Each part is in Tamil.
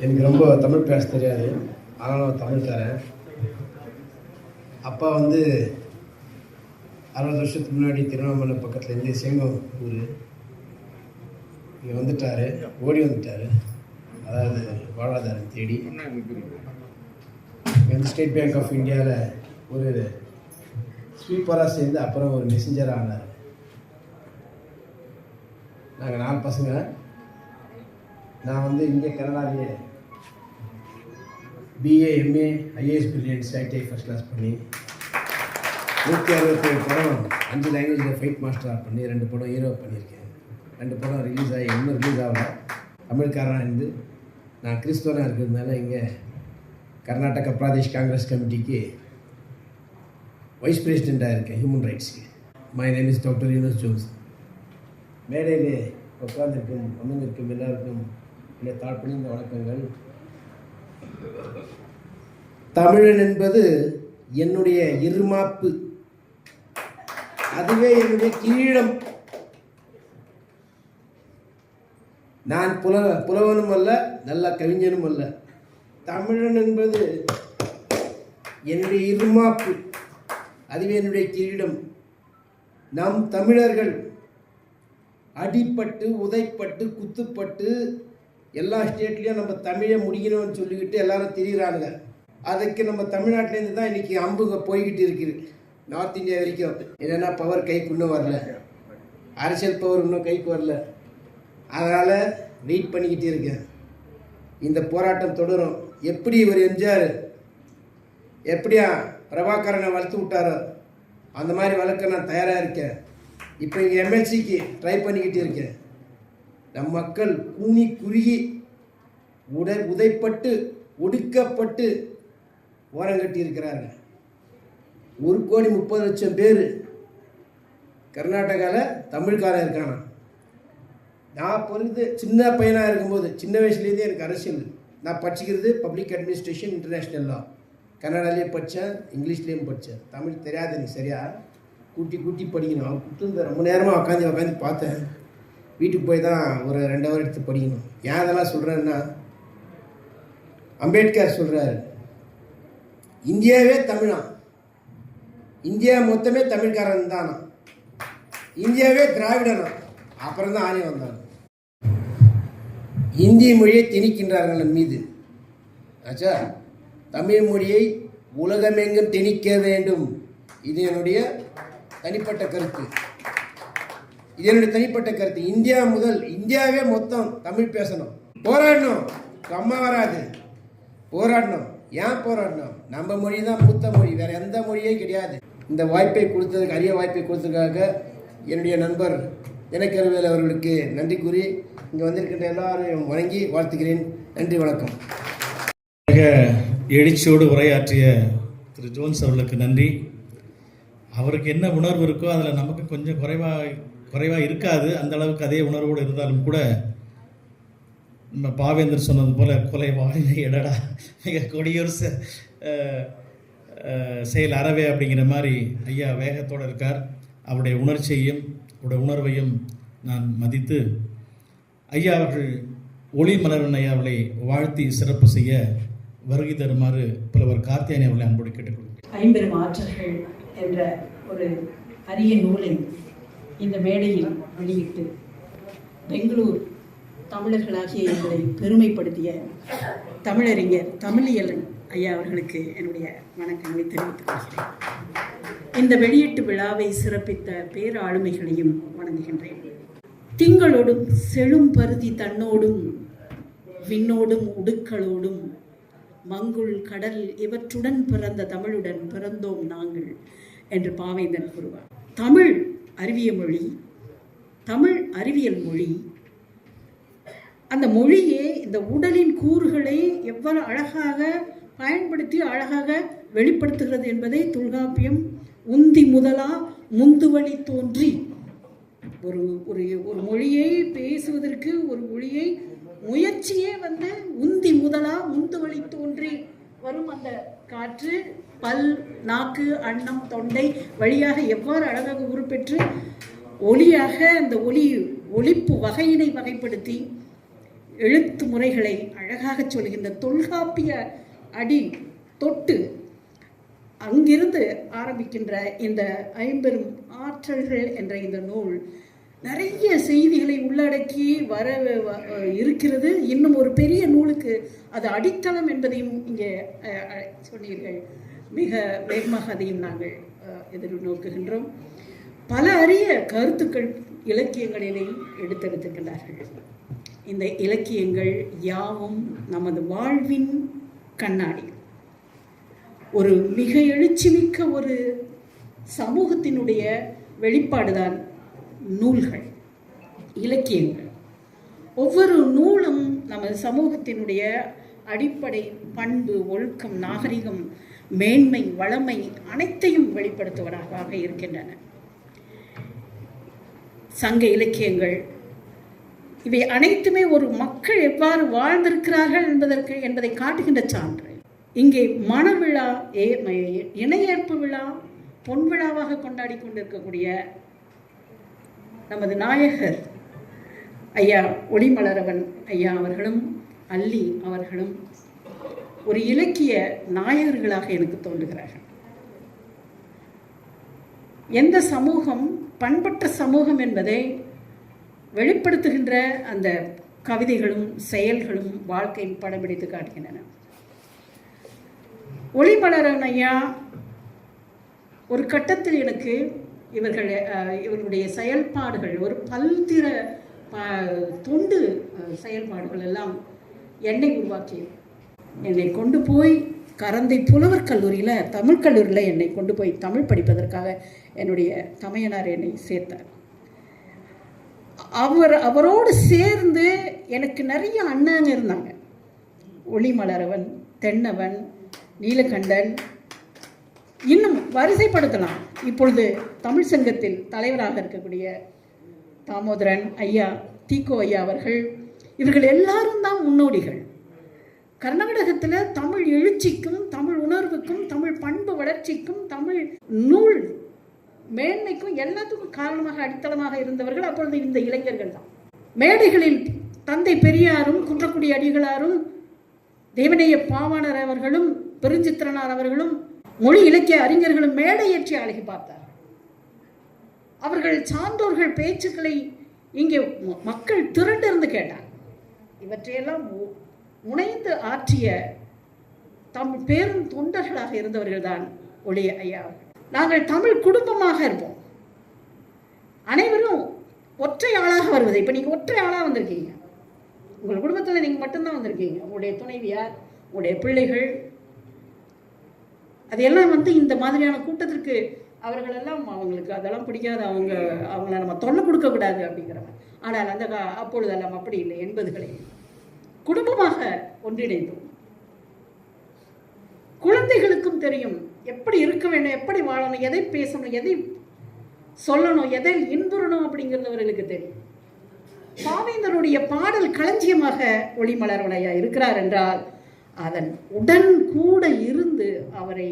எனக்கு ரொம்ப தமிழ் பேச தெரியாது. ஆனாலும் தமிழ் தரேன். அப்பா வந்து அறுபது வருஷத்துக்கு முன்னாடி திருவண்ணாமலை பக்கத்துலேருந்து செங்கம் ஊர். இங்கே வந்துட்டார். ஓடி வந்துட்டார். அதாவது வாழ்வாதாரம் தேடி. வந்து ஸ்டேட் பேங்க் ஆஃப் இந்தியாவில் ஒரு ஸ்வீப்பராக சேர்ந்து அப்புறம் ஒரு மெசஞ்சராக ஆனார். நாங்கள் நாலு பசங்க. நான் வந்து இங்கே கனடாலேயே BA MA IAS brilliance ITI first class பண்ணி நூற்றி அறுபத்தேழு படம் அஞ்சு லாங்குவேஜில் ஃபைட் மாஸ்டராக பண்ணி ரெண்டு படம் ஹீரோ பண்ணியிருக்கேன். ரெண்டு படம் ரிலீஸ் ஆகி இன்னும் ரிலீஸ் ஆகல. தமிழ்காரனாக இருந்து நான் கிறிஸ்துவனாக இருக்கிறதுனால இங்கே கர்நாடகா பிரதேஷ் காங்கிரஸ் கமிட்டிக்கு வைஸ் பிரசிடெண்ட்டாக இருக்கேன் human ரைட்ஸ்க்கு my name is doctor Yunus Jones மேடையில் உட்கார்ந்திருக்கும் அமர்ந்திருக்கும் எல்லாருக்கும் என்னை தாழ்பணிந்த வணக்கங்கள். தமிழன் என்பது என்னுடைய இருமாப்பு. அதுவே என்னுடைய கிரீடம். நான் புல புலவனும் அல்ல நல்ல கவிஞனும் அல்ல. தமிழன் என்பது என்னுடைய இருமாப்பு. அதுவே என்னுடைய கிரீடம். நம் தமிழர்கள் அடிப்பட்டு உதைப்பட்டு குத்துப்பட்டு எல்லா ஸ்டேட்லேயும் நம்ம தமிழை முடிக்கணும்னு சொல்லிக்கிட்டு எல்லாரும் திரியிறாங்க அதுக்கு நம்ம தமிழ்நாட்டிலேருந்து தான் இன்றைக்கி அம்புங்க போய்கிட்டு இருக்குது. நார்த் இந்தியா வரைக்கும் என்னென்னா பவர் கைக்கு இன்னும் வரல. அரசியல் பவர் இன்னும் கைக்கு வரல. அதனால் வெயிட் பண்ணிக்கிட்டு இருக்கேன். இந்த போராட்டம் தொடரும். எப்படி இவர் எம்ஜிஆர் எப்படியா பிரபாகரனை வளர்த்து விட்டாரோ அந்த மாதிரி வளர்க்க நான் தயாராக இருக்கேன். இப்போ இங்கே எம்எல்சிக்கு ட்ரை பண்ணிக்கிட்டு இருக்கேன். நம் மக்கள் கூனி குறுகி உடை உதைப்பட்டு ஒடுக்கப்பட்டு ஓரங்கட்டி இருக்கிறார்கள் ஒரு கோடி முப்பது லட்சம் பேர் கர்நாடகாவில் தமிழ்காரன் இருக்கானா நான் பொழுது சின்ன பையனாக இருக்கும்போது சின்ன வயசுலேருந்தே எனக்கு அரசியல். நான் படிச்சுக்கிறது பப்ளிக் அட்மினிஸ்ட்ரேஷன் இன்டர்நேஷ்னல் லா கன்னடாலேயும் படித்தேன் இங்கிலீஷ்லேயும் படித்தேன் தமிழ் தெரியாது எனக்கு சரியா. கூட்டி கூட்டி படிக்கணும். அவன் கூட்டு ரொம்ப நேரமாக உட்காந்து உட்காந்து பார்த்தேன். வீட்டுக்கு போய் தான் ஒரு ரெண்டு ஹவர் எடுத்து படிக்கணும். ஏன் அதெல்லாம் சொல்கிறேன்னா அம்பேத்கர் சொல்கிறாரு இந்தியாவே தமிழா. இந்தியா மொத்தமே தமிழ்காரன் தானா. இந்தியாவே திராவிடனா. அப்புறம் தான் ஆணி வந்தாங்க. இந்திய மொழியை திணிக்கின்றார்கள் நம் மீது. ஆச்சா தமிழ் மொழியை உலகமெங்கும் திணிக்க வேண்டும். இது என்னுடைய தனிப்பட்ட கருத்து. இது என்னுடைய தனிப்பட்ட கருத்து. இந்தியா முதல் இந்தியாவே மொத்தம் தமிழ் பேசணும். போராடணும். கம்மா வராது. போராடணும். ஏன் போராடணும்? நம்ம மொழி தான் மூத்த மொழி. வேற எந்த மொழியே கிடையாது. இந்த வாய்ப்பை கொடுத்ததுக்கு அரிய வாய்ப்பை கொடுத்ததுக்காக என்னுடைய நண்பர் தினக்கருவேல் அவர்களுக்கு நன்றி கூறி இங்கே வந்திருக்கின்ற எல்லாரையும் வணங்கி வாழ்த்துகிறேன். நன்றி வணக்கம். மிக எழுச்சியோடு உரையாற்றிய திரு ஜோன்ஸ் அவர்களுக்கு நன்றி. அவருக்கு என்ன உணர்வு இருக்கோ அதில் நமக்கு கொஞ்சம் குறைவாக குறைவாக இருக்காது. அந்த அளவுக்கு அதே உணர்வோடு இருந்தாலும் கூட நம்ம பாவேந்தர் சொன்னது போல கொலை வாழ்வை எடடா மிக கொடியோர் செயல் அறவே அப்படிங்கிற மாதிரி ஐயா வேகத்தோடு இருக்கார். அவருடைய உணர்ச்சியையும் உணர்வையும் நான் மதித்து ஐயா அவர்கள் ஒளி மலரன் ஐயா அவர்களை வாழ்த்தி சிறப்பு செய்ய வருகை தருமாறு புலவர் கார்த்தியானி அவர்களை அன்போடு கேட்டுக்கொள்கிறேன். ஐம்பெரும் ஆற்றல்கள் என்ற ஒரு அரிய நூலை இந்த மேடையில் வெளியிட்டு பெங்களூர் தமிழர்களாகிய எங்களை பெருமைப்படுத்திய தமிழறிஞர் தமிழியலன் ஐயா அவர்களுக்கு என்னுடைய வணக்கங்களை தெரிவித்துக் கொள்கிறேன் இந்த வெளியீட்டு விழாவை சிறப்பித்த பேராளுமைகளையும் வணங்குகின்றேன். திங்களோடும் செழும் பருதி தன்னோடும் விண்ணோடும் உடுக்களோடும் மங்குள் கடல் இவற்றுடன் பிறந்த தமிழுடன் பிறந்தோம் நாங்கள் என்று பாவேந்தன் கூறுவார். தமிழ் அறிவிய மொழி தமிழ் அறிவியல் மொழி அந்த மொழியே இந்த உடலின் கூறுகளை எவ்வளவு அழகாக பயன்படுத்தி அழகாக வெளிப்படுத்துகிறது என்பதை தொல்காப்பியம் உந்தி முதலா முந்துவழி தோன்றி. ஒரு ஒரு ஒரு மொழியை பேசுவதற்கு ஒரு மொழியை முயற்சியே வந்து உந்தி முதலா முந்துவழி தோன்றி வரும் அந்த காற்று பல் நாக்கு அன்னம் தொண்டை வழியாக எவ்வாறு அழகாக உருப்பெற்று ஒளியாக அந்த ஒளி ஒழிப்பு வகையினை வகைப்படுத்தி எழுத்து முறைகளை அழகாக சொல்கின்ற தொல்காப்பிய அடி தொட்டு அங்கிருந்து ஆரம்பிக்கின்ற இந்த ஐம்பெரும் ஆற்றல்கள் என்ற இந்த நூல் நிறைய செய்திகளை உள்ளடக்கி வர இருக்கிறது. இன்னும் ஒரு பெரிய நூலுக்கு அது அடித்தளம் என்பதையும் இங்கே சொன்னீர்கள். மிக வேகமாக அதையும் நாங்கள் எதிர் எதிர்நோக்குகின்றோம். பல அரிய கருத்துக்கள் இலக்கியங்களிலே எடுத்தெடுத்திருக்கிறார்கள் இந்த இலக்கியங்கள் யாவும் நமது வாழ்வின் கண்ணாடி. ஒரு மிக எழுச்சிமிக்க ஒரு சமூகத்தினுடைய வெளிப்பாடுதான் நூல்கள் இலக்கியங்கள். ஒவ்வொரு நூலும் நமது சமூகத்தினுடைய அடிப்படை பண்பு ஒழுக்கம் நாகரிகம் மேன்மை வளமை அனைத்தையும் வெளிப்படுத்துவதாக இருக்கின்றன. சங்க இலக்கியங்கள் இவை அனைத்துமே ஒரு மக்கள் எவ்வாறு வாழ்ந்திருக்கிறார்கள் என்பதற்கு என்பதை காட்டுகின்ற சான்று. இங்கே மணவிழா ஏ இணையேற்பு விழா பொன் விழாவாக கொண்டாடி கொண்டிருக்கக்கூடிய நமது நாயகர் ஐயா ஒளிமலரவன் ஐயா அவர்களும் அல்லி அவர்களும் ஒரு இலக்கிய நாயகர்களாக எனக்கு தோன்றுகிறார்கள். எந்த சமூகம் பண்பற்ற சமூகம் என்பதை வெளிப்படுத்துகின்ற அந்த கவிதைகளும் செயல்களும் வாழ்க்கையின் படம் பிடித்து காட்டுகின்றன. ஒளிமலரன் ஐயா ஒரு கட்டத்தில் எனக்கு இவர்கள் இவர்களுடைய செயல்பாடுகள் ஒரு பல்திற தொண்டு செயல்பாடுகள் எல்லாம் என்னை உருவாக்கியது என்னை கொண்டு போய் கரந்தை புலவர் கல்லூரியில் தமிழ் கல்லூரியில் என்னை கொண்டு போய் தமிழ் படிப்பதற்காக என்னுடைய தமையனார் என்னை சேர்த்தார். அவர் அவரோடு சேர்ந்து எனக்கு நிறைய அண்ணாங்க இருந்தாங்க. ஒளிமலரவன் தென்னவன் நீலகண்டன். இன்னும் வரிசைப்படுத்தலாம். இப்பொழுது தமிழ் சங்கத்தில் தலைவராக இருக்கக்கூடிய தாமோதரன் ஐயா தீக்கோ ஐயா அவர்கள். இவர்கள் எல்லாரும் தான் முன்னோடிகள். கர்நாடகத்தில் தமிழ் எழுச்சிக்கும் தமிழ் உணர்வுக்கும் தமிழ் பண்பு வளர்ச்சிக்கும் தமிழ் நூல் மேன்மைக்கும் எல்லாத்துக்கும் காரணமாக அடித்தளமாக இருந்தவர்கள் அப்பொழுது இந்த இளைஞர்கள் தான். மேடைகளில் தந்தை பெரியாரும் குன்றக்குடி அடிகளாரும் தேவநேய பாவாணர் அவர்களும் பெருஞ்சித்திரனார் அவர்களும் மொழி இலக்கிய அறிஞர்களும் மேடையேற்றி அழகி பார்த்தார். அவர்கள் சான்றோர்கள் பேச்சுக்களை இங்கே மக்கள் திரண்டிருந்து கேட்டார். இவற்றையெல்லாம் முனைந்து ஆற்றிய தம் பேரும் தொண்டர்களாக இருந்தவர்கள் தான் ஒளிய ஐயா நாங்கள் தமிழ் குடும்பமாக இருப்போம். அனைவரும் ஒற்றை ஆளாக வருவது. இப்போ நீங்கள் ஒற்றை ஆளாக வந்திருக்கீங்க. உங்கள் குடும்பத்தில் நீங்கள் மட்டும்தான் வந்திருக்கீங்க. உங்களுடைய துணைவியார் உங்களுடைய பிள்ளைகள். அதையெல்லாம் வந்து இந்த மாதிரியான கூட்டத்திற்கு அவர்களெல்லாம் அவங்களுக்கு அதெல்லாம் பிடிக்காது அவங்க அவங்கள நம்ம தொல்லை கொடுக்கக்கூடாது அப்படிங்கிறவங்க. ஆனால் அந்த கா- அப்பொழுதெல்லாம் அப்படி இல்லை எண்பதுகளில் குடும்பமாக ஒன்றிணைந்தோம். குழந்தைகளுக்கும் தெரியும் எப்படி இருக்க வேண்டும் எப்படி வாழணும் எதை பேசணும் எதை சொல்லணும் எதை இன்புறணும் அப்படிங்கிறது அவர்களுக்கு தெரியும். பாவேந்தருடைய பாடல் களஞ்சியமாக ஒளிமலர்வனையா இருக்கிறார் என்றால் அதன் உடன் கூட இருந்து அவரை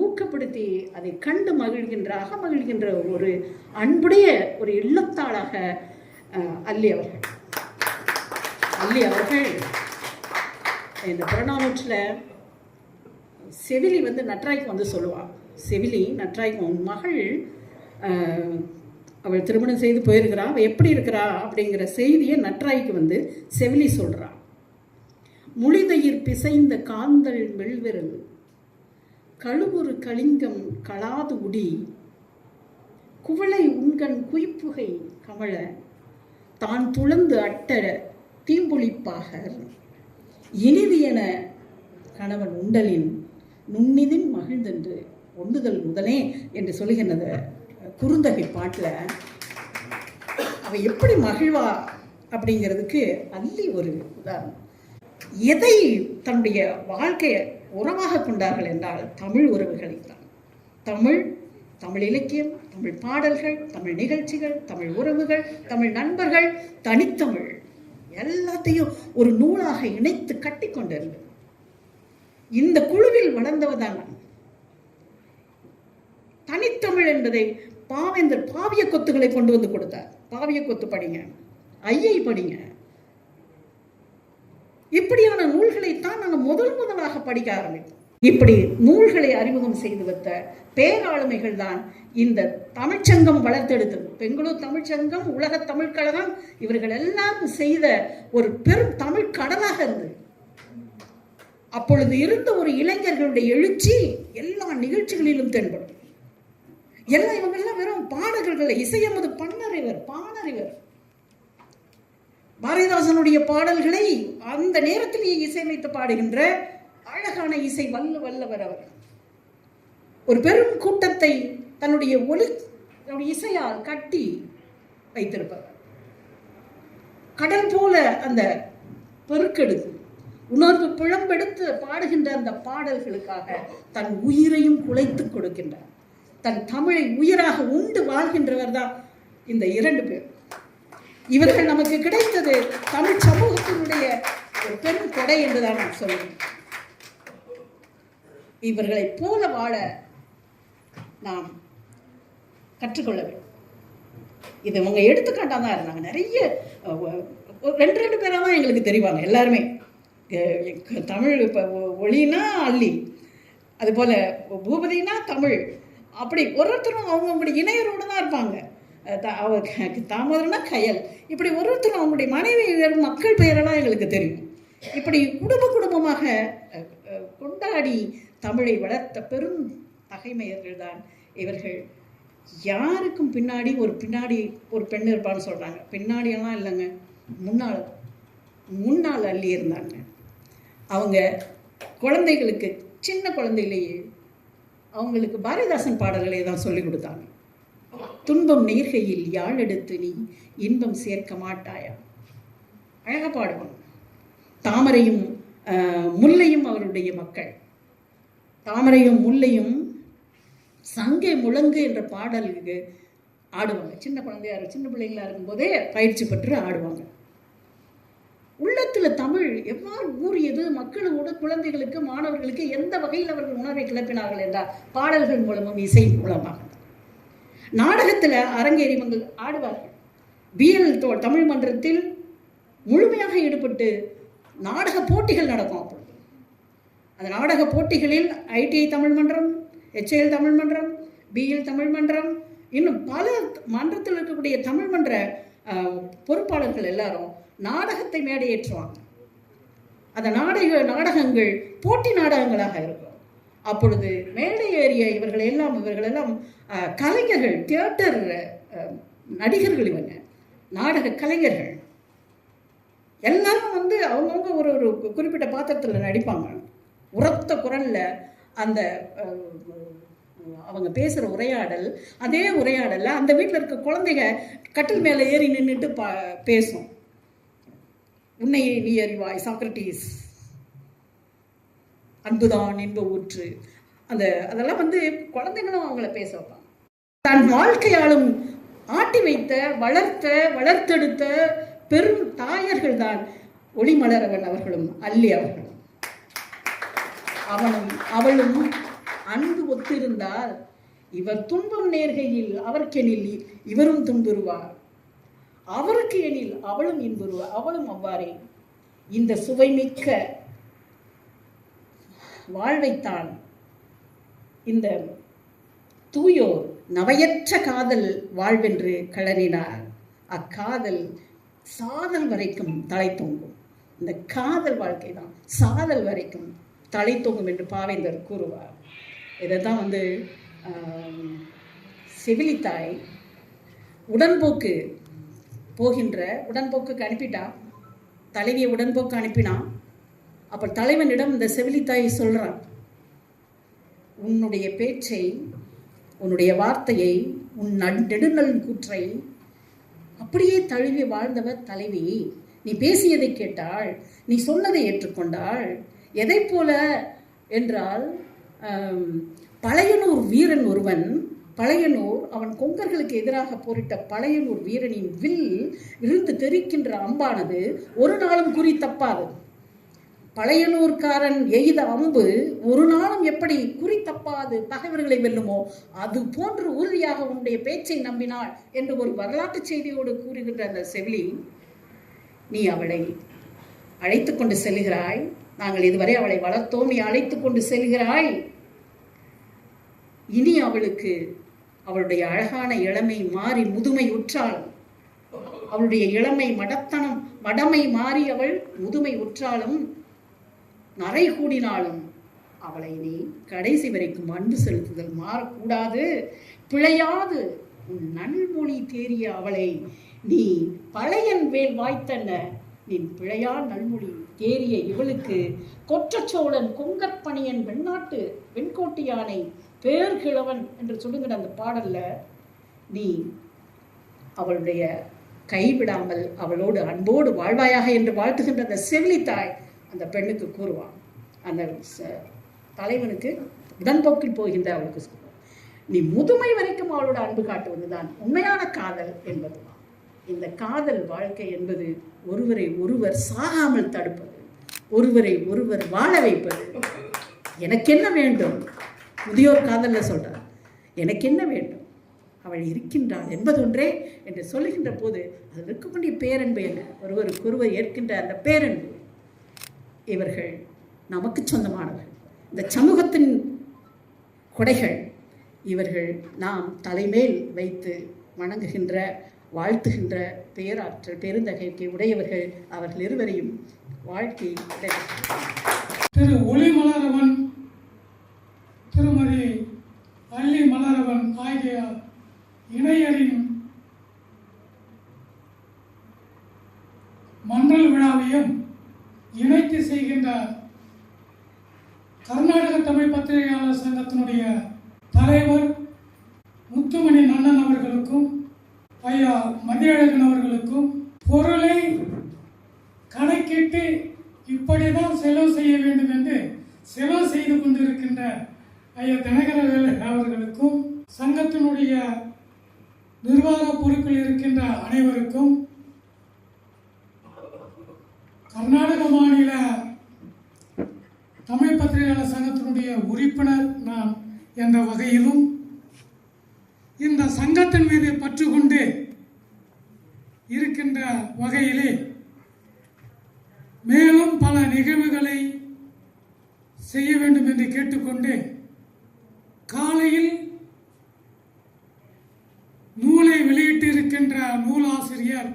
ஊக்கப்படுத்தி அதை கண்டு மகிழ்கின்ற அகமகிழ்கின்ற ஒரு அன்புடைய ஒரு இல்லத்தாளாக அல்லி அவர்கள். அல்லி அவர்கள் இந்த புறநானூற்றில் செவிலி வந்து நட்ராய்க்கு வந்து சொல்லுவாள். செவிலி நட்ராய்க்கு உன் மகள் அவள் திருமணம் செய்து போயிருக்கிறா. அவள் எப்படி இருக்கிறா அப்படிங்கிற செய்தியை நட்ராய்க்கு வந்து செவிலி சொல்கிறான் முளிதயிர் பிசைந்த காந்தல் மெல்விரல் கழுவுறு கலிங்கம் களாது உடி குவளை உண்கண் குய்ப்புகை கமழ தான் துளந்து அட்டர தீம்புளிப்பாக இனிது என கணவன் உண்டலின் நுண்ணிதின் மகிழ்ந்தென்று ஒண்டுதல் முதலே என்று சொல்லுகின்றது குறுந்தகை பாட்டில் அவ எப்படி மகிழ்வா அப்படிங்கிறதுக்கு அல்லி ஒரு உதாரணம். எதை தன்னுடைய வாழ்க்கையை உறவாக கொண்டார்கள் என்றால் தமிழ் உறவுகளை தான். தமிழ் தமிழ் இலக்கியம் தமிழ் பாடல்கள் தமிழ் நிகழ்ச்சிகள் தமிழ் உறவுகள் தமிழ் நண்பர்கள் தனித்தமிழ் எல்லாத்தையும் ஒரு நூலாக இணைத்து கட்டி கொண்டிருந்தது. இந்த குழுவில் வளர்ந்தவதான் நான். தனித்தமிழ் என்பதை பாவேந்தர் பாவிய கொத்துகளை கொண்டு வந்து கொடுத்தார். பாவிய கொத்து படிங்க. ஐயை படிங்க. இப்படியான நூல்களைத்தான் நாங்கள் முதல் முதலாக படிக்க ஆரம்பித்தோம். இப்படி நூல்களை அறிமுகம் செய்து வைத்த பேராளுமைகள் தான் இந்த தமிழ்ச்சங்கம் வளர்த்தெடுத்தது. பெங்களூர் தமிழ்ச்சங்கம் உலக தமிழ் கழகம் இவர்கள் எல்லாரும் செய்த ஒரு பெரும் தமிழ் கடலாக இருந்தது. அப்பொழுது இருந்த ஒரு இளைஞர்களுடைய எழுச்சி எல்லா நிகழ்ச்சிகளிலும் தென்படும். எல்லாம் இவங்கெல்லாம் வெறும் பாடகர்கள். இசையமது பண்ணறிவர் பாடறிவர் பாரதிதாசனுடைய பாடல்களை அந்த நேரத்திலேயே இசையமைத்து பாடுகின்ற அழகான இசை வல்ல வல்லவர் அவர். ஒரு பெரும் கூட்டத்தை தன்னுடைய ஒளி தன்னுடைய இசையால் கட்டி வைத்திருப்பவர். கடல் போல அந்த பெருக்கெடுக்கும் உணர்வு பிழம்பெடுத்து பாடுகின்ற அந்த பாடல்களுக்காக தன் உயிரையும் குலைத்து கொடுக்கின்றார். தன் தமிழை உயிராக உண்டு வாழ்கின்றவர் தான் இந்த இரண்டு பேர். இவர்கள் நமக்கு கிடைத்தது தமிழ் சமூகத்தினுடைய ஒரு பெரும் கொடை என்றுதான் நான் சொல்லுவேன். இவர்களை போல வாழ நாம் கற்றுக்கொள்ள வேண்டும். இது அவங்க எடுத்துக்காட்டாக தான் இருந்தாங்க. நிறைய ரெண்டு ரெண்டு பேராக தான் எங்களுக்கு தெரிவாங்க எல்லாருமே. தமிழ் இப்போ ஒளினா அள்ளி அதுபோல் பூபதினா தமிழ் அப்படி ஒரு ஒருத்தரும் அவங்கவுங்களுடைய இணையரோடு தான் இருப்பாங்க. அவர் க- தாமோதரனா கயல். இப்படி ஒரு ஒருத்தரும் அவங்களுடைய மனைவி மக்கள் பெயரெல்லாம் எங்களுக்கு தெரியும். இப்படி குடும்ப குடும்பமாக கொண்டாடி தமிழை வளர்த்த பெரும் தகைமையர்கள் தான் இவர்கள். யாருக்கும் பின்னாடி ஒரு பின்னாடி ஒரு பெண் இருப்பான்னு சொல்கிறாங்க பின்னாடியெல்லாம் இல்லைங்க. முன்னால் முன்னால் அள்ளி இருந்தாங்க. அவங்க குழந்தைகளுக்கு சின்ன குழந்தையிலேயே அவங்களுக்கு பாரதிதாசன் பாடல்களை தான் சொல்லிக் கொடுத்தாங்க. துன்பம் நேர்கையில் யாழ் எடுத்து நீ இன்பம் சேர்க்க மாட்டாயா? அழகாக பாடுவாங்க. தாமரையும் முல்லையும் அவருடைய மக்கள். தாமரையும் முல்லையும் சங்கை முழங்கு என்ற பாடலுக்கு ஆடுவாங்க. சின்ன குழந்தையா சின்ன பிள்ளைங்களா இருக்கும்போதே பயிற்சி பெற்று ஆடுவாங்க. உள்ளத்தில் தமிழ் எவ்வாறு ஊறியது? மக்களோடு குழந்தைகளுக்கு மாணவர்களுக்கு எந்த வகையில் அவர்கள் உணர்வை கிளப்பினார்கள் என்றால் பாடல்கள் மூலமும் இசை மூலமாக. நாடகத்தில் அரங்கேறிவங்கள் ஆடுவார்கள். பிஎல் தோ தமிழ் மன்றத்தில் முழுமையாக ஈடுபட்டு நாடக போட்டிகள் நடக்கும் அப்பொழுது. அந்த நாடக போட்டிகளில் ஐடிஐ தமிழ் மன்றம் ஹெச்ஏஎல் தமிழ் மன்றம் பிஎல் தமிழ் மன்றம் இன்னும் பல மன்றத்தில் இருக்கக்கூடிய தமிழ் மன்ற பொறுப்பாளர்கள் எல்லாரும் நாடகத்தை மேடையேற்றுவாங்க. அந்த நாடக நாடகங்கள் போட்டி நாடகங்களாக இருக்கும். அப்பொழுது மேடை ஏறிய இவர்கள் எல்லாம் இவர்கள் எல்லாம் கலைஞர்கள் தியேட்டர் நடிகர்கள் இவங்க. நாடக கலைஞர்கள். எல்லாரும் வந்து அவங்கவுங்க ஒரு ஒரு குறிப்பிட்ட பாத்திரத்தில் நடிப்பாங்க. உரத்த குரலில் அந்த அவங்க பேசுகிற உரையாடல் அதே உரையாடலில் அந்த வீட்டில் இருக்க குழந்தைங்க கட்டில் மேலே ஏறி நின்றுட்டு பா பேசும். உன்னை நீ அறிவாய். சாக்ரட்டிஸ் அன்புதான் இன்ப ஊற்று. அந்த அதெல்லாம் வந்து குழந்தைங்களும் அவங்கள பேச வைப்பாங்க. தன் வாழ்க்கையாலும் ஆட்டி வைத்த வளர்த்த வளர்த்தெடுத்த பெரும் தாயர்கள் தான் ஒளிமலரவன் அவர்களும் அல்லி அவர்களும். அவனும் அவளும் அன்பு ஒத்திருந்தால் இவர் துன்பம் நேர்கையில் அவர்க்கெனில் இவரும் துன்புறுவார். அவருக்கு எனில் அவளும் இன்புறுவார் அவளும் அவ்வாறே. இந்த சுவைமிக்க வாழ்வைத்தான் இந்த தூயோர் நவையற்ற காதல் வாழ்வென்று கலறினார் அக்காதல் சாதல் வரைக்கும் தலை தொங்கும். இந்த காதல் வாழ்க்கை தான் சாதல் வரைக்கும் தலை தொங்கும் என்று பாவேந்தர் கூறுவார். இதை தான் வந்து செவிலித்தாய் உடன்போக்கு போகின்ற உடன்போக்குக்கு அனுப்பிட்டா தலைவியை உடன்போக்கு அனுப்பினான் அப்போ தலைவனிடம் இந்த செவிலித்தாய் சொல்கிறான் உன்னுடைய பேச்சை உன்னுடைய வார்த்தையை உன் நெடுநல் கூற்றை அப்படியே தழுவி வாழ்ந்தவர் தலைவி. நீ பேசியதை கேட்டாள் நீ சொன்னதை ஏற்றுக்கொண்டாள். எதைப் போல? என்றால் பழையனூர் வீரன் ஒருவன் பழையனூர் அவன் கொங்கர்களுக்கு எதிராக போரிட்ட பழையனூர் வீரனின் வில் விழுந்து தெரிக்கின்ற அம்பானது ஒரு நாளும் குறி தப்பாது. பழையனூர்காரன் எய்த அம்பு ஒரு நாளும் எப்படி குறி தப்பாது பகைவர்களை வெல்லுமோ அது போன்று உறுதியாக உன்னுடைய பேச்சை நம்பினாள் என்று ஒரு வரலாற்று செய்தியோடு கூறுகின்ற அந்த செவிலி நீ அவளை அழைத்து கொண்டு செல்கிறாய். நாங்கள் இதுவரை அவளை வளர்த்தோம். நீ அழைத்து கொண்டு செல்கிறாய். இனி அவளுக்கு அவளுடைய அழகான இளமை மாறி முதுமை உற்றாலும் அவளுடைய இளமை மடத்தனம் மடமை மாறி அவள் முதுமை உற்றாலும் நரை கூடினாலும் அவளை நீ கடைசி வரைக்கும் அன்பு செலுத்துதல் மாறக்கூடாது. பிழையாது. உன் நல்மொழி தேறிய அவளை நீ பழையன் வேல் வாய்த்தன நீ பிழையா நல்மொழி தேறிய இவளுக்கு கொற்றச்சோழன் கொங்கற்பணியன் வெண்ணாட்டு வெண்கோட்டி யானை பேர்கிழவன் என்று சொல்லுகிற அந்த பாடல்ல நீ அவளுடைய கைவிடாமல் அவளோடு அன்போடு வாழ்வாயாக என்று வாழ்த்துகின்ற அந்த செவிலித்தாய் அந்த பெண்ணுக்கு கூறுவான். அந்த ச- தலைவனுக்கு உடன்போக்கில் போகின்ற அவளுக்கு சொல்லுவான் நீ முதுமை வரைக்கும் அவளோட அன்பு காட்டுவதுதான் உண்மையான காதல் என்பதுதான். இந்த காதல் வாழ்க்கை என்பது ஒருவரை ஒருவர் சாகாமல் தடுப்பது ஒருவரை ஒருவர் வாழ வைப்பது. எனக்கு என்ன வேண்டும்? முதியோர் காதலில் சொல்கிறார் எனக்கு என்ன வேண்டும்? அவள் இருக்கின்றாள் என்பதொன்றே என்று சொல்லுகின்ற போது அதில் இருக்கக்கூடிய பேரன்பு என்ன? ஒருவருக்கு ஒருவர் ஏற்கின்ற அந்த பேரன்பு. இவர்கள் நமக்கு சொந்தமானவர்கள். இந்த சமூகத்தின் கொடைகள் இவர்கள் நாம் தலைமேல் வைத்து வணங்குகின்ற வாழ்த்துகின்ற பேராற்றல் பெருந்தகைக்கு உடையவர்கள் அவர்கள் இருவரையும் வாழ்க்கை திரு ஒளிமலரவன் திருமதி அல்லி மலரவன் ஆகிய இணையரின் மன்றல் விழாவையும் இணைத்து செய்கின்ற கர்நாடக தமிழ் பத்திரிகையாளர் சங்கத்தினுடைய தலைவர் முத்துமணி நன்னன் அவர்களுக்கும் ஐயா மதியழகன் அவர்களுக்கும் பொருளை கணக்கிட்டு இப்படிதான் செலவு செய்ய வேண்டும் என்று செலவு செய்து கொண்டிருக்கின்ற ஐயா தினகர அவர்களுக்கும் சங்கத்தினுடைய நிர்வாக பொறுப்பில் இருக்கின்ற அனைவருக்கும் கர்நாடக மாநில தமிழ் பத்திரிகையாளர் சங்கத்தினுடைய உறுப்பினர் நான் என்ற வகையிலும் இந்த சங்கத்தின் மீது பற்று கொண்டு இருக்கின்ற வகையிலே மேலும் பல நிகழ்வுகளை செய்ய வேண்டும் என்று கேட்டுக்கொண்டு காலையில் நூலை வெளியிட்டிருக்கின்ற நூலாசிரியர்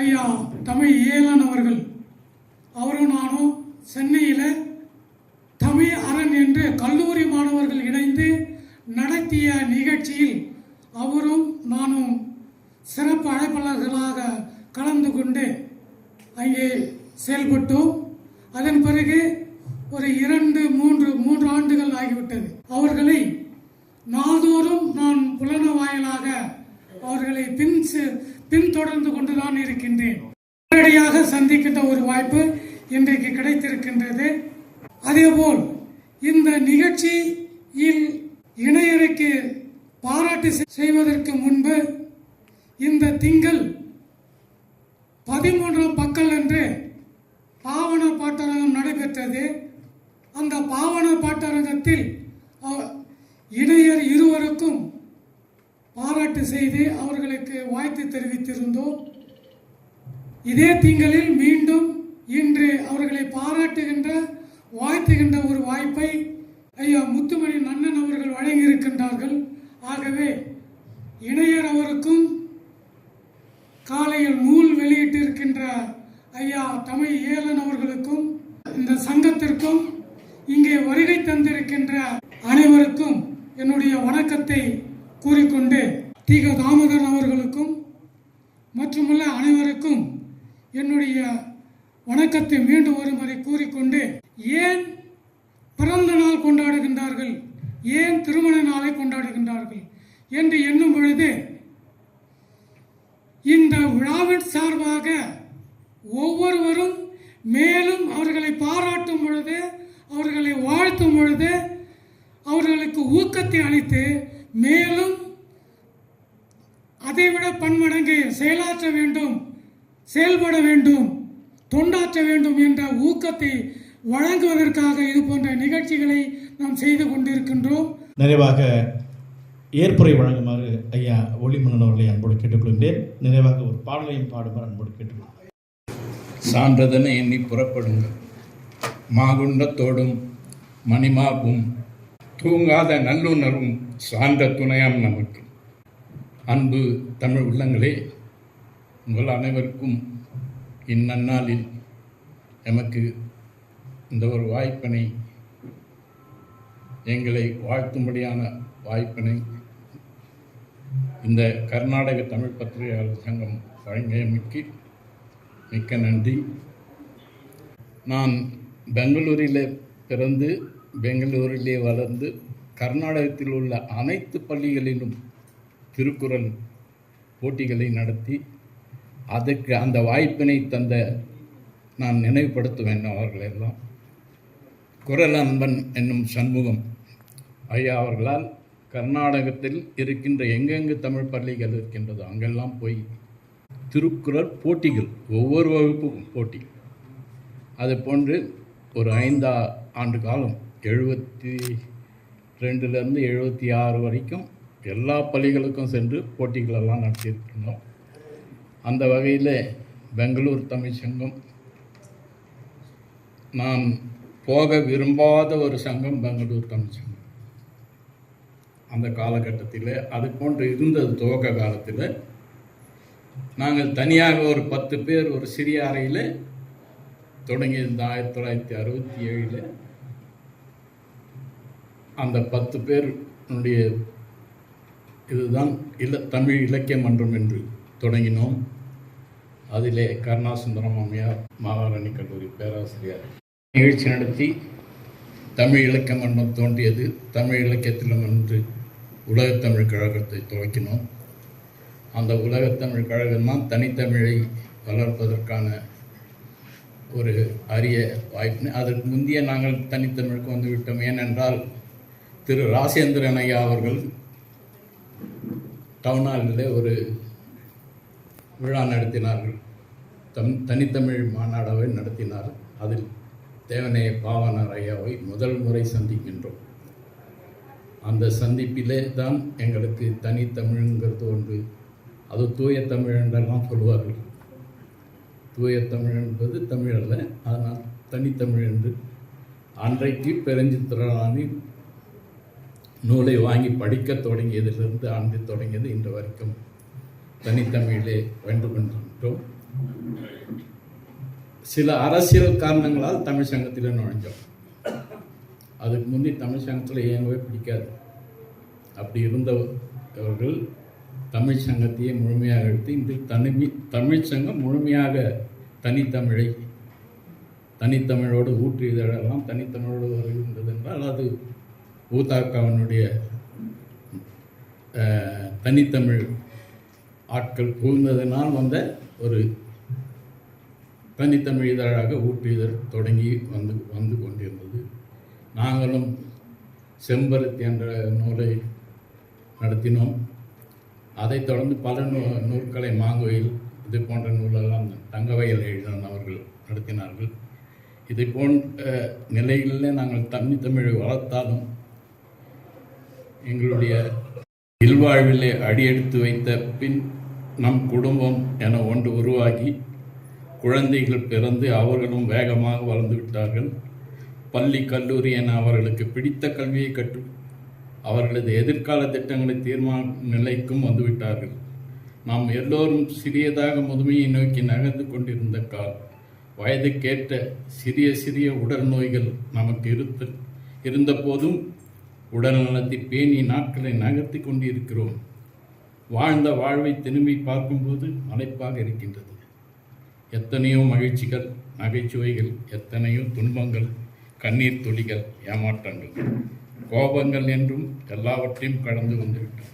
ஐயா தமிழ் இயலன் அவர்கள். அவரும் நானும் சென்னையில் தமிழ் அரண் என்று கல்லூரி மாணவர்கள் இணைந்து நடத்திய நிகழ்ச்சியில் அவரும் நானும் சிறப்பு அழைப்பாளர்களாக கலந்து கொண்டு அங்கே செயல்பட்டோம். அதன் பிறகு ஒரு இரண்டு மூன்று மூன்று ஆண்டுகள் ஆகிவிட்டது. அவர்களை நாள்தோறும் நான் புலன வாயிலாக அவர்களை பின் பின்தொடர்ந்து கொண்டுதான் இருக்கின்றேன். நேரடியாக சந்திக்கின்ற ஒரு வாய்ப்பு இன்றைக்கு கிடைத்திருக்கின்றது. அதேபோல் இந்த நிகழ்ச்சியில் இணையருக்கு பாராட்டு செய்வதற்கு முன்பு இந்த திங்கள் பதிமூன்றாம் பக்கல் என்று பாவன பாட்டரங்கம் நடைபெற்றது. அந்த பாவன பாட்டரங்கத்தில் அவ- இணையர் இருவருக்கும் பாராட்டு செய்து அவர்களுக்கு வாழ்த்து தெரிவித்திருந்தோம். இதே திங்களில் மீண்டும் இன்று அவர்களை பாராட்டுகின்ற வாழ்த்துகின்ற ஒரு வாய்ப்பை ஐயா முத்துமணி நன்னன் அவர்கள் வழங்கியிருக்கின்றார்கள். ஆகவே இணையர் அவருக்கும் காலையில் நூல் வெளியிட்டிருக்கின்ற ஐயா தமிழ் ஏலன் அவர்களுக்கும் இந்த சங்கத்திற்கும் இங்கே வருகை தந்திருக்கின்ற அனைவருக்கும் என்னுடைய வணக்கத்தை கூறிக்கொண்டு தீக தாமோதரன் அவர்களுக்கும் மற்றுமுள்ள அனைவருக்கும் என்னுடைய வணக்கத்தை மீண்டும் ஒருமுறை கூறிக்கொண்டு ஏன் பிறந்த நாள் கொண்டாடுகின்றார்கள்? ஏன் திருமண நாளை கொண்டாடுகின்றார்கள்? என்று எண்ணும் பொழுது இந்த விழாவின் சார்பாக ஒவ்வொருவரும் மேலும் அவர்களை பாராட்டும் பொழுது அவர்களை வாழ்த்தும் பொழுது அவர்களுக்கு ஊக்கத்தை அளித்து மேலும் அதைவிட பன்மடங்கு செயலாற்ற வேண்டும் செயல்பட வேண்டும் தொண்டாற்ற வேண்டும் என்ற ஊக்கத்தை வழங்குவதற்காக இது போன்ற நிகழ்ச்சிகளை நாம் செய்து கொண்டிருக்கின்றோம். நிறைவாக ஏற்புரை வழங்குமாறு ஐயா ஒளிமன்னன் அவர்களை அன்போடு கேட்டுக்கொள்கின்றேன். நிறைவாக ஒரு பாடலையும் பாடுமாறு அன்போடு கேட்டுக்கொள்கிறேன். சான்றதனை எண்ணி புறப்படுங்கள். மாகுண்டத்தோடும் மணிமாப்பும் தூங்காத நல்லுணர்வும் சார்ந்த துணையாம் நமக்கு. அன்பு தமிழ் உள்ளங்களே உங்கள் அனைவருக்கும் இந்நன்னாளில் எமக்கு இந்த ஒரு வாய்ப்பினை எங்களை வாழ்த்தும்படியான வாய்ப்பினை இந்த கர்நாடக தமிழ் பத்திரிகையாளர் சங்கம் வழங்கியமைக்கு மிக்க நன்றி. நான் பெங்களூரில் பிறந்து பெங்களூரிலே வளர்ந்து கர்நாடகத்தில் உள்ள அனைத்து பள்ளிகளிலும் திருக்குறள் போட்டிகளை நடத்தி அதுக்கு அந்த வாய்ப்பினை தந்த நான் நினைவுபடுத்துவேன் அவர்களெல்லாம். குரல் அன்பன் என்னும் சண்முகம் ஐயா அவர்களால் கர்நாடகத்தில் இருக்கின்ற எங்கெங்கு தமிழ் பள்ளிகள் இருக்கின்றதோ அங்கெல்லாம் போய் திருக்குறள் போட்டிகள் ஒவ்வொரு வகுப்புக்கும் போட்டி. அது போன்று ஒரு ஐந்தா ஆண்டு காலம் எழுபத்தி ரெண்டுலேருந்து எழுபத்தி ஆறு வரைக்கும் எல்லா பள்ளிகளுக்கும் சென்று போட்டிகளெல்லாம் நடத்தியிருக்கின்றோம். அந்த வகையில் பெங்களூர் தமிழ் சங்கம் நான் போக விரும்பாத ஒரு சங்கம் பெங்களூர் தமிழ் சங்கம். அந்த காலகட்டத்தில் அது போன்று இருந்தது துவக்க காலத்தில். நாங்கள் தனியாக ஒரு பத்து பேர் ஒரு சிறிய அறையில் தொடங்கியிருந்த ஆயிரத்தி தொள்ளாயிரத்தி அறுபத்தி ஏழில். அந்த பத்து பேருடைய இதுதான் இல்ல தமிழ் இலக்கிய மன்றம் என்று தொடங்கினோம். அதிலே கருணாசுந்தரம் அம்மையார் மாகாரணி கல்லூரி பேராசிரியர் நிகழ்ச்சி நடத்தி தமிழ் இலக்கிய மன்றம் தோன்றியது. தமிழ் இலக்கியத்திலும் என்று உலகத்தமிழ் கழகத்தை துவக்கினோம். அந்த உலகத்தமிழ் கழகம் தான் தனித்தமிழை வளர்ப்பதற்கான ஒரு அரிய வாய்ப்பு. அதற்கு முந்தைய நாங்கள் தனித்தமிழுக்கு வந்துவிட்டோம் ஏனென்றால் திரு ராசேந்திரன் ஐயா அவர்கள் டவுன் ஹாலில் ஒரு விழா நடத்தினார்கள். தம் தனித்தமிழ் மாநாடாவை நடத்தினார். அதில் தேவனைய பாவனர் ஐயாவை முதல் முறை சந்திக்கின்றோம். அந்த சந்திப்பிலே தான் எங்களுக்கு தனித்தமிழ்ங்கிறது ஒன்று. அது தூய தமிழ் என்றெல்லாம் சொல்லுவார்கள் தூய தமிழ் என்பது தமிழ் அல்ல. ஆனால் தனித்தமிழ் என்று அன்றைக்கு பெருஞ்சித்திரனானி நூலை வாங்கி படிக்கத் தொடங்கியதிலிருந்து ஆண்டு தொடங்கியது இன்று வரைக்கும் தனித்தமிழிலே வென்று கொண்டிருக்கிறோம். சில அரசியல் காரணங்களால் தமிழ் சங்கத்தில் நுழைஞ்சோம். அதுக்கு முந்தி தமிழ் சங்கத்தில் இயங்கவே பிடிக்காது. அப்படி இருந்தவர்கள் தமிழ் சங்கத்தையே முழுமையாக எடுத்து இன்று தனிமி தமிழ் சங்கம் முழுமையாக தனித்தமிழை தனித்தமிழோடு ஊற்று இதழெல்லாம் தனித்தமிழோடு வருகின்றது என்றால் அது ஊதாக்காவனுடைய தனித்தமிழ் ஆட்கள் புகுந்ததினால் வந்த ஒரு தனித்தமிழ் இதழாக ஊற்று இதழ் தொடங்கி வந்து வந்து கொண்டிருந்தது. நாங்களும் செம்பருத்தி என்ற நூலை நடத்தினோம். அதைத் தொடர்ந்து பல நூ நூற்களை மாங்குவையில் இது போன்ற நூலெல்லாம் தங்கவையில் எழுதின அவர்கள் நடத்தினார்கள். இதை போன்ற நிலையிலே நாங்கள் தண்ணி தமிழை வளர்த்தாலும் எங்களுடைய இல்வாழ்விலே அடியெடுத்து வைத்த பின் நம் குடும்பம் என ஒன்று உருவாகி குழந்தைகள் பிறந்து அவர்களும் வேகமாக வளர்ந்து விட்டார்கள். பள்ளி கல்லூரி என அவர்களுக்கு பிடித்த கல்வியை கற்று அவர்களது எதிர்கால திட்டங்களை தீர்மான நிலைக்கும் வந்துவிட்டார்கள். நாம் எல்லோரும் சிறியதாக முதுமையை நோக்கி நகர்ந்து கொண்டிருந்த கால் வயதுக்கேற்ற சிறிய சிறிய உடல் நோய்கள் நமக்கு இருத்த இருந்த போதும் உடல் நலத்தை பேணி நாட்களை நகர்த்தி கொண்டிருக்கிறோம். வாழ்ந்த வாழ்வை திரும்பி பார்க்கும்போது மலைப்பாக இருக்கின்றது. எத்தனையோ மகிழ்ச்சிகள் நகைச்சுவைகள் எத்தனையோ துன்பங்கள் கண்ணீர் துளிகள் ஏமாற்றங்கள். கோபங்கள் என்றும் எல்லாவற்றையும் கடந்து வந்துவிட்டோம்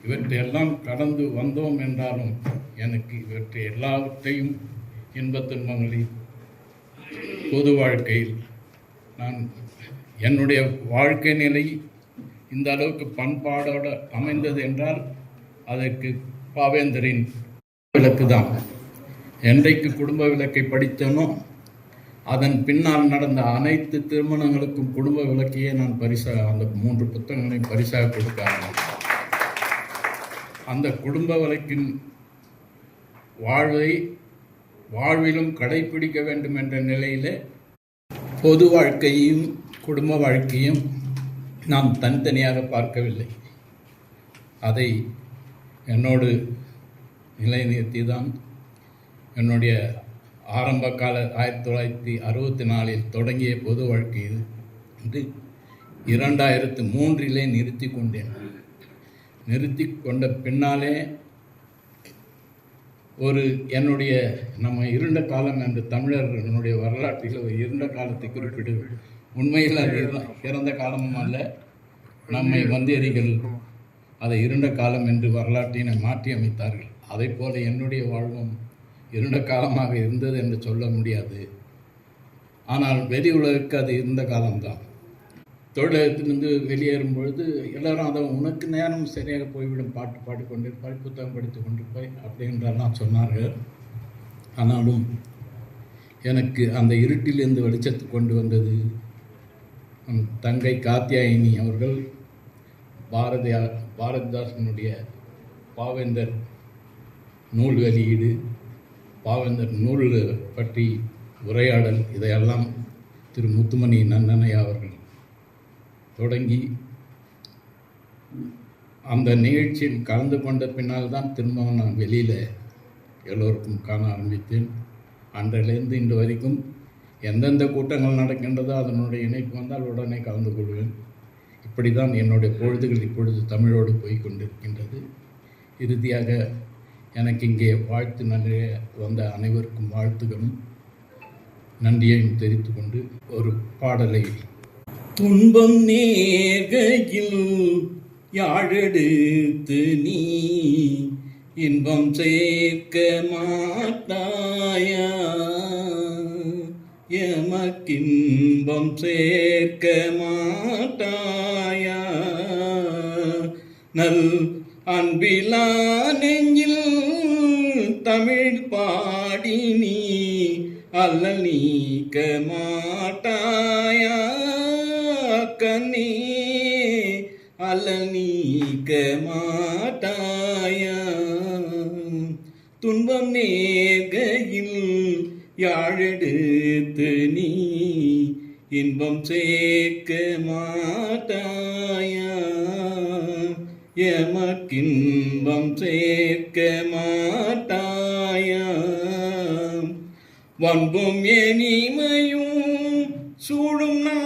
இவற்றையெல்லாம் கடந்து வந்தோம் என்றாலும் எனக்கு இவற்றை எல்லாவற்றையும் இன்பத் துன்பங்களில் பொது வாழ்க்கையில் நான் என்னுடைய வாழ்க்கை நிலை இந்த அளவுக்கு பண்பாடோடு அமைந்தது என்றால் அதற்கு பாவேந்தரின் விளக்கு தான் என்றைக்கு குடும்ப விளக்கை படித்தேனோ அதன் பின்னால் நடந்த அனைத்து திருமணங்களுக்கும் குடும்ப விளக்கையே நான் பரிசாக அந்த மூன்று புத்தகங்களையும் பரிசாக கொடுக்க ஆரம்பித்தேன். அந்த குடும்ப வழக்கின் வாழ்வை வாழ்விலும் கடைபிடிக்க வேண்டும் என்ற நிலையில் பொது வாழ்க்கையும் குடும்ப வாழ்க்கையும் நாம் தனித்தனியாக பார்க்கவில்லை அதை என்னோடு நிலைநிறுத்தி தான் என்னுடைய ஆரம்ப கால ஆயிரத்தி தொள்ளாயிரத்தி அறுபத்தி நாலில் தொடங்கிய பொது வாழ்க்கையில் இது வந்து இரண்டாயிரத்து மூன்றிலே நிறுத்தி கொண்டேன். நிறுத்தி கொண்ட பின்னாலே ஒரு என்னுடைய நம்ம இருண்ட காலம் என்று தமிழர்களுடைய வரலாற்றில் ஒரு இருண்ட காலத்தை குறிப்பிடு. உண்மையில் அது இறந்த காலமும் அல்ல. நம்மை வந்தியரிகள் அதை இருண்ட காலம் என்று வரலாற்றினை மாற்றி அமைத்தார்கள். அதை போல என்னுடைய வாழ்வும் இருண்ட காலமாக இருந்தது என்று சொல்ல முடியாது. ஆனால் வெளி உலகிற்கு அது இருந்த காலம்தான். தொழிலகத்திலிருந்து வெளியேறும் பொழுது எல்லாரும் அதை உனக்கு நேரம் சரியாக போய்விடும் பாட்டு பாடிக்கொண்டிருப்பாய் புத்தகம் படித்து கொண்டிருப்பாய் அப்படின்றெல்லாம் சொன்னார்கள். ஆனாலும் எனக்கு அந்த இருட்டிலிருந்து வெளிச்சத்து கொண்டு வந்தது. தங்கை காத்தியாயினி அவர்கள் பாரதியார் பாரதிதாசனுடைய பாவேந்தர் நூல் வெளியீடு பாவேந்தர் நூல் பற்றி உரையாடல் இதையெல்லாம் திரு முத்துமணி நன்னனையா அவர்கள் தொடங்கி அந்த நிகழ்ச்சியில் கலந்து கொண்ட பின்னால் தான் திரும்பவும் நான் வெளியில் எல்லோருக்கும் காண ஆரம்பித்தேன். அன்றையிலேருந்து இன்று வரைக்கும் எந்தெந்த கூட்டங்கள் நடக்கின்றதோ அதனுடைய இணைப்பு வந்தால் உடனே கலந்து கொள்வேன். இப்படி தான் என்னுடைய பொழுதுகள் இப்பொழுது தமிழோடு போய் கொண்டிருக்கின்றது. இறுதியாக எனக்கு இங்கே வாழ்த்து நிறைய வந்த அனைவருக்கும் வாழ்த்துகளும். நன்றியையும் தெரிவித்து கொண்டு ஒரு பாடலை துன்பம் நேர்கையில் யாழெடுத்து நீ இன்பம் சேர்க்க மாட்டாயா? எமக்கின்பம் சேர்க்க மாட்டாயா? நல் அன்பிலானே தமிழ் பாடி நீ அல்ல நீக்க மாட்டாயா? கண்ணே அல்ல நீக்க மாட்டாயா? துன்பம் நேர்கையில் யாழெடுத்து நீ இன்பம் சேர்க்க மாட்டாயா? எமக்கின்பம் சேர்க்க மாட்டாயா வன்பும் இனிமையும் சூடும் நான்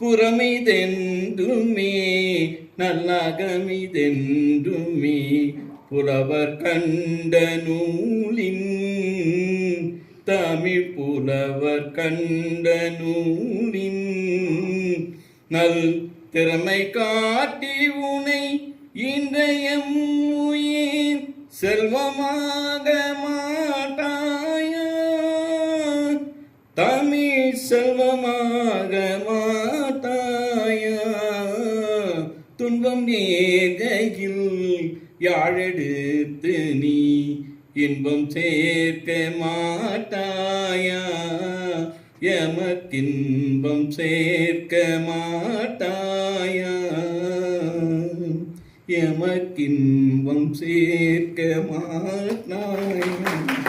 புறமிதென்றுமே நல்லகமிதென்றுமே புலவர் கண்ட நூலின் தமிழ் புலவர் கண்ட நூலின் நல் திறமை காட்டி உனை இன்றைய உயிர் செல்வமாக மாட்டாயா? தமிழ் செல்வமாக மா துன்பம் யாழெடுத்து நீ இன்பம் சேர்க்க மாட்டாயா? எமக்கின்பம் சேர்க்க மாட்டாயா? எமக்கின்பம் சேர்க்க மாட்டாயா?